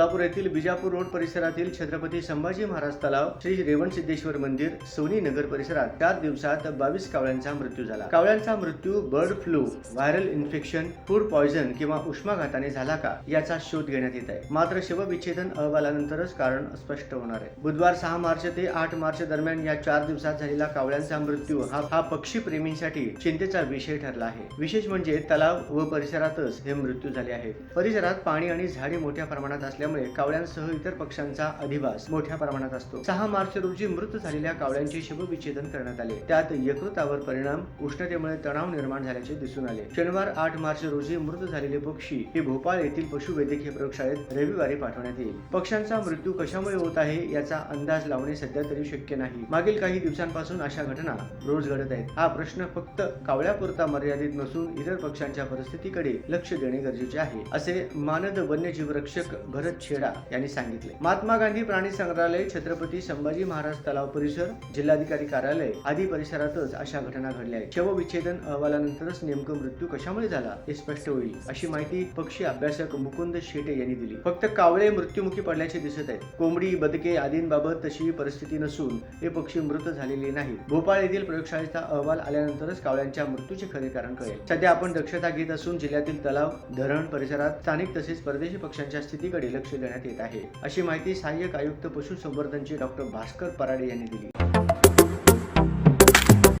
सोलापूर येथील बिजापूर रोड परिसरातील छत्रपती संभाजी महाराज तलाव श्री रेवण सिद्धेश्वर मंदिर सोनी नगर परिसरात चार दिवसात बावीस कावळ्यांचा मृत्यू झाला. कावळ्यांचा मृत्यू bird flu viral infection food poison किंवा उष्माघाताने झाला का याचा शोध घेण्यात येत आहे. मात्र शवविच्छेदन अहवालानंतरच कारण स्पष्ट होणार आहे. बुधवार सहा मार्च ते आठ मार्च दरम्यान या चार दिवसात झालेला कावळ्यांचा मृत्यू हा हा पक्षी प्रेमींसाठी चिंतेचा विषय ठरला आहे. विशेष म्हणजे तलाव व परिसरातच हे मृत्यू झाले आहेत. परिसरात पाणी आणि झाडे मोठ्या प्रमाणात असल्यामुळे कावळ्यांसह इतर पक्ष्यांचा अधिवास मोठ्या प्रमाणात असतो. सहा मार्च रोजी मृत झालेल्या कावळ्यांचे शवविच्छेदन करण्यात आले. त्यात यकृतावर परिणाम उष्णतेमुळे तणाव निर्माण झाल्याचे दिसून आले. शनिवार आठ मार्च रोजी मृत झालेले पक्षी हे भोपाळ येथील पशुवैद्यकीय प्रयोगशाळेत रविवारी पाठवण्यात येईल. पक्ष्यांचा मृत्यू कशामुळे होत आहे याचा अंदाज लावणे सध्या तरी शक्य नाही. मागील काही दिवसांपासून अशा घटना रोज घडत आहेत. हा प्रश्न फक्त कावळ्यापुरता मर्यादित नसून इतर पक्ष्यांच्या परिस्थितीकडे लक्ष देणे गरजेचे आहे असे मानद वन्यजीव रक्षक भरत छेडा यांनी सांगितले. महात्मा गांधी प्राणी संग्रहालय छत्रपती संभाजी महाराज तलाव परिसर जिल्हाधिकारी कार्यालय आदी परिसरातच अशा घटना घडल्या आहेत. शवविच्छेदन अहवालानंतरच नेमकं मृत्यू कशामुळे झाला हे स्पष्ट होईल अशी माहिती पक्षी अभ्यासक मुकुंद शेटे यांनी दिली. फक्त कावळे मृत्युमुखी पडल्याचे दिसत आहेत. कोंबडी बदके आदींबाबत तशी परिस्थिती नसून हे पक्षी मृत झालेले नाही भोपाळ येथील प्रयोगशाळेचा अहवाल आल्यानंतरच कावळ्यांच्या मृत्यूचे खरे कारण कळेल. सध्या आपण दक्षता घेत असून जिल्ह्यातील तलाव धरण परिसरात स्थानिक तसेच परदेशी पक्ष्यांच्या स्थितीकडे लक्ष देण्यात येत आहे. अशी माहिती सहाय्यक आयुक्त पशुसंवर्धनचे डॉक्टर भास्कर पराडे यांनी दिली.